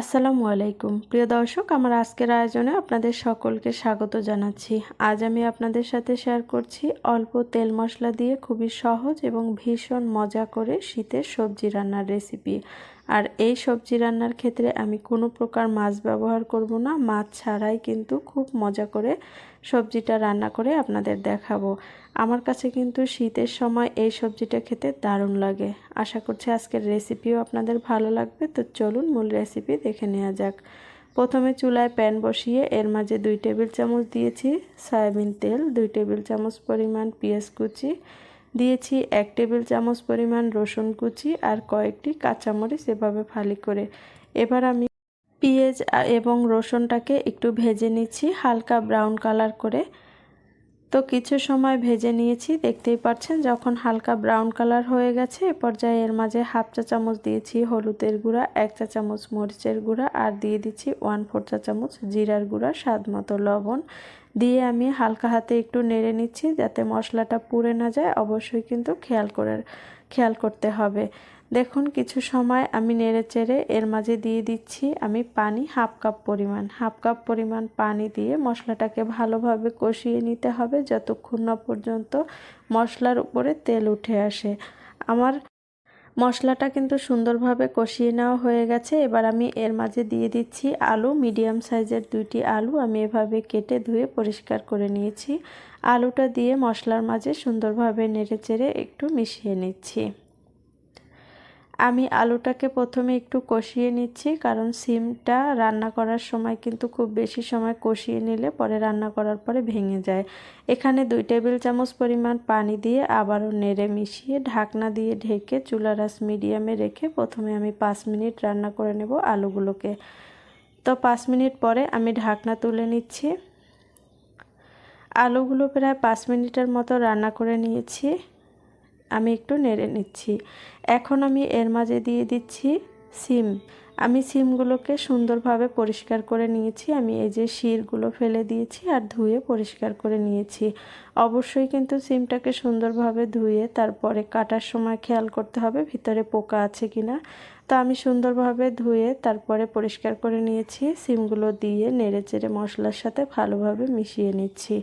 আসসালামু আলাইকুম। প্রিয় দর্শক, আমার আজকের আয়োজনে আপনাদের সকলকে স্বাগত জানাচ্ছি। আজ আমি আপনাদের সাথে শেয়ার করছি অল্প তেল মশলা দিয়ে খুবই সহজ এবং ভীষণ মজা করে শীতের সবজি রান্নার রেসিপি আর এই সবজি রান্নার ক্ষেত্রে আমি কোনো প্রকার মাছ ব্যবহার করব না। মাছ ছাড়াই কিন্তু খুব মজা করে সবজিটা রান্না করে আপনাদের দেখাবো। আমার কাছে কিন্তু শীতের সময় এই সবজিটা খেতে দারুণ লাগে। আশা করছি আজকের রেসিপিও আপনাদের ভালো লাগবে। তো চলুন মূল রেসিপি দেখে নেওয়া যাক। প্রথমে চুলায় প্যান বসিয়ে এর মাঝে দুই টেবিল চামচ দিয়েছি সয়াবিন তেল, দুই টেবিল চামচ পরিমাণ পেঁয়াজ কুচি দিয়েছি এক টেবিল চামচ পরিমাণ রসুন কুচি আর কয়েকটি কাঁচামরিচ এভাবে ফালি করে। এবার আমি পেঁয়াজ এবং রসুনটাকে একটু ভেজে নিচ্ছি, হালকা ব্রাউন কালার করে। তো কিছু সময় ভেজে নিয়েছি, দেখতেই পাচ্ছেন যখন হালকা ব্রাউন কালার হয়ে গেছে, এ পর্যায়ে এর মাঝে হাফ চা চামচ দিয়েছি হলুদের গুঁড়া, এক চা চামচ মরিচের গুঁড়া আর দিয়ে দিচ্ছি ওয়ান ফোর চা চামচ জিরার গুঁড়া, স্বাদ মতো লবণ। দিয়ে আমি হালকা হাতে একটু নেড়ে নিচ্ছি যাতে মশলাটা পুড়ে না যায়, অবশ্যই কিন্তু খেয়াল করে খেয়াল করতে হবে। দেখুন, কিছু সময় আমি নেড়ে চেড়ে এর মাঝে দিয়ে দিচ্ছি আমি পানি, হাফ কাপ পরিমাণ। হাফ কাপ পরিমাণ পানি দিয়ে মশলাটাকে ভালোভাবে কষিয়ে নিতে হবে যতক্ষণ না পর্যন্ত মশলার উপরে তেল উঠে আসে। আমার মশলাটা কিন্তু সুন্দরভাবে কষিয়ে নেওয়া হয়ে গেছে। এবার আমি এর মাঝে দিয়ে দিচ্ছি আলু, মিডিয়াম সাইজের দুইটি আলু। আমি এভাবে কেটে ধুয়ে পরিষ্কার করে নিয়েছি। আলুটা দিয়ে মশলার মাঝে সুন্দরভাবে নেড়ে চেড়ে একটু মিশিয়ে নিচ্ছি। আমি আলুটাকে প্রথমে একটু কষিয়ে নিচ্ছি, কারণ সিমটা রান্না করার সময় কিন্তু খুব বেশি সময় কষিয়ে নিলে পরে রান্না করার পরে ভেঙে যায়। এখানে দুই টেবিল চামচ পরিমাণ পানি দিয়ে আবারও নেড়ে মিশিয়ে ঢাকনা দিয়ে ঢেকে চুলারাস মিডিয়ামে রেখে প্রথমে আমি পাঁচ মিনিট রান্না করে নেব আলুগুলোকে। তো পাঁচ মিনিট পরে আমি ঢাকনা তুলে নিচ্ছি। আলুগুলো প্রায় পাঁচ মিনিটের মতো রান্না করে নিয়েছি। আমি একটু নেড়ে নিচ্ছি। এখন আমি এর মাঝে দিয়ে দিচ্ছি সিম। আমি সিমগুলোকে সুন্দরভাবে পরিষ্কার করে নিয়েছি। আমি এই যে শিরগুলো ফেলে দিয়েছি আর ধুয়ে পরিষ্কার করে নিয়েছি। অবশ্যই কিন্তু সিমটাকে সুন্দরভাবে ধুয়ে তারপরে কাটার সময় খেয়াল করতে হবে ভিতরে পোকা আছে কি না তো আমি সুন্দরভাবে ধুয়ে তারপরে পরিষ্কার করে নিয়েছি। সিমগুলো দিয়ে নেড়ে চেড়ে মশলার সাথে ভালোভাবে মিশিয়ে নিচ্ছি।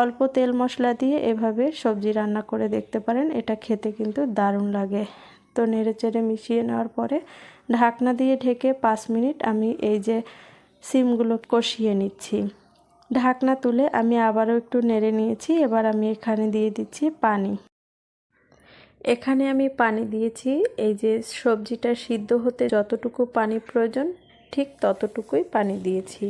অল্প তেল মশলা দিয়ে এভাবে সবজি রান্না করে দেখতে পারেন। এটা খেতে কিন্তু দারুণ লাগে। তো নেড়ে চেড়ে মিশিয়ে নেওয়ার পরে ঢাকনা দিয়ে ঢেকে পাঁচ মিনিট আমি এই যে সিমগুলো কষিয়ে নিচ্ছি। ঢাকনা তুলে আমি আবারও একটু নেড়ে নিয়েছি, এবার আমি এখানে দিয়ে দিচ্ছি পানি। এখানে আমি পানি দিয়েছি, এই যে সবজিটা সিদ্ধ হতে যতটুকু পানি প্রয়োজন ঠিক ততটুকুই পানি দিয়েছি।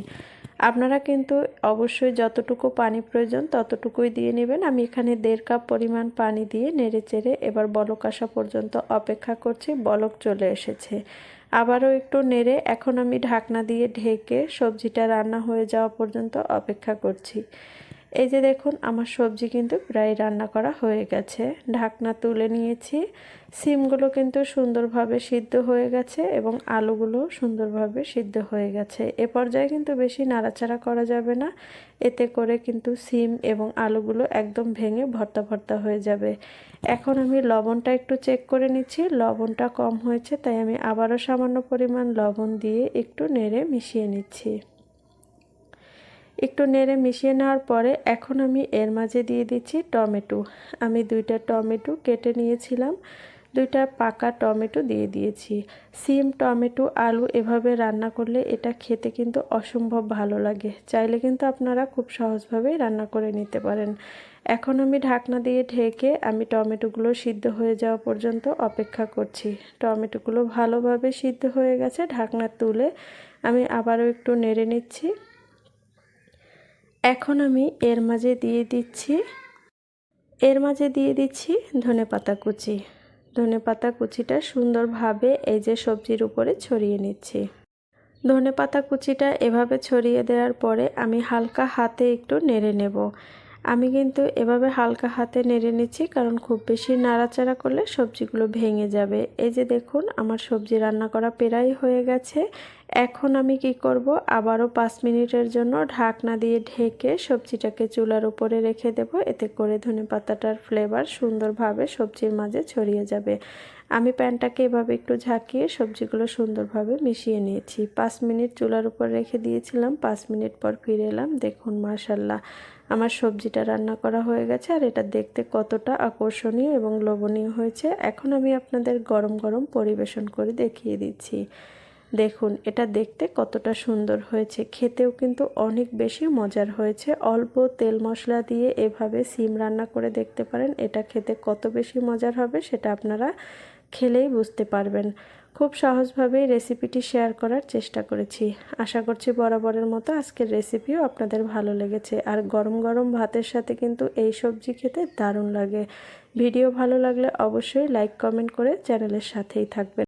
আপনারা কিন্তু অবশ্যই যতটুকু পানি প্রয়োজন ততটুকুই দিয়ে নেবেন। আমি এখানে দেড় কাপ পরিমাণ পানি দিয়ে নেড়ে চেড়ে এবার বলক আসা পর্যন্ত অপেক্ষা করছি, বলক চলে এসেছে। আবারও একটু নেড়ে এখন আমি ঢাকনা দিয়ে ঢেকে সবজিটা রান্না হয়ে যাওয়া পর্যন্ত অপেক্ষা করছি। এই যে দেখুন, আমার সবজি কিন্তু প্রায় রান্না করা হয়ে গেছে। ঢাকনা তুলে নিয়েছি। সিমগুলো কিন্তু সুন্দরভাবে সিদ্ধ হয়ে গেছে এবং আলুগুলো সুন্দরভাবে সিদ্ধ হয়ে গেছে। এ পর্যায়ে কিন্তু বেশি নাড়াচাড়া করা যাবে না। এতে করে কিন্তু সিম এবং আলুগুলো একদম ভেঙে ভর্তা ভর্তা হয়ে যাবে। এখন আমি লবণটা একটু চেক করে নিচ্ছি। লবণটা কম হয়েছে, তাই আমি আবারও সামান্য পরিমাণ লবণ দিয়ে একটু নেড়ে মিশিয়ে নিচ্ছি। একটু নেড়ে মিশিয়ে নেওয়ার পরে এখন আমি এর মাঝে দিয়ে দিচ্ছি টমেটো। আমি দুইটা টমেটো কেটে নিয়েছিলাম, দুইটা পাকা টমেটো দিয়ে দিয়েছি। সিম টমেটো, আলু এভাবে রান্না করলে এটা খেতে কিন্তু অসম্ভব ভালো লাগে। চাইলে কিন্তু আপনারা খুব সহজভাবেই রান্না করে নিতে পারেন। এখন আমি ঢাকনা দিয়ে ঢেকে আমি টমেটোগুলো সিদ্ধ হয়ে যাওয়া পর্যন্ত অপেক্ষা করছি। টমেটোগুলো ভালোভাবে সিদ্ধ হয়ে গেছে ঢাকনা তুলে। আমি আবারও একটু নেড়ে নিচ্ছি। এখন আমি এর মাঝে দিয়ে দিচ্ছি, এর মাঝে দিয়ে দিচ্ছি ধনে পাতা কুচি। ধনে পাতা কুচিটা সুন্দরভাবে এই যে সবজির উপরে ছড়িয়ে নিচ্ছি। ধনে পাতা কুচিটা এভাবে ছড়িয়ে দেওয়ার পরে আমি হালকা হাতে একটু নেড়ে নেব। আমি কিন্তু এভাবে হালকা হাতে নেড়ে নিচ্ছি, কারণ খুব বেশি নাড়াচাড়া করলে সবজিগুলো ভেঙে যাবে। এই যে দেখুন, আমার সবজি রান্না করা পেরাই হয়ে গেছে। এখন আমি কি করব? আবারও পাঁচ মিনিটের জন্য ঢাকনা দিয়ে ঢেকে সবজিটাকে চুলার উপরে রেখে দেব। এতে করে ধনে পাতাটার ফ্লেভার সুন্দরভাবে সবজির মাঝে ছড়িয়ে যাবে। আমি প্যানটাকে এভাবে একটু ঝাঁকিয়ে সবজিগুলো সুন্দরভাবে মিশিয়ে নিয়েছি। পাঁচ মিনিট চুলার উপর রেখে দিয়েছিলাম, পাঁচ মিনিট পর ফিরে এলাম। দেখুন মাশাল্লাহ আমার সবজিটা রান্না করা হয়ে গেছে আর এটা দেখতে কতটা আকর্ষণীয় এবং লোভনীয় হয়েছে। এখন আমি আপনাদের গরম গরম পরিবেশন করে দেখিয়ে দিচ্ছি। দেখুন, এটা দেখতে কতটা সুন্দর হয়েছে। খেতেও কিন্তু অনেক বেশি মজার হয়েছে। অল্প তেল মশলা দিয়ে এভাবে সিম রান্না করে দেখতে পারেন। এটা খেতে কত বেশি মজার হবে সেটা আপনারা খেলেই বুঝতে পারবেন। খুব সহজভাবেই রেসিপিটি শেয়ার করার চেষ্টা করেছি। আশা করছি বরাবরের মতো আজকের রেসিপিও আপনাদের ভালো লেগেছে। আর গরম গরম ভাতের সাথে কিন্তু এই সবজি খেতে দারুণ লাগে। ভিডিও ভালো লাগলে অবশ্যই লাইক কমেন্ট করে চ্যানেলের সাথেই থাকবেন।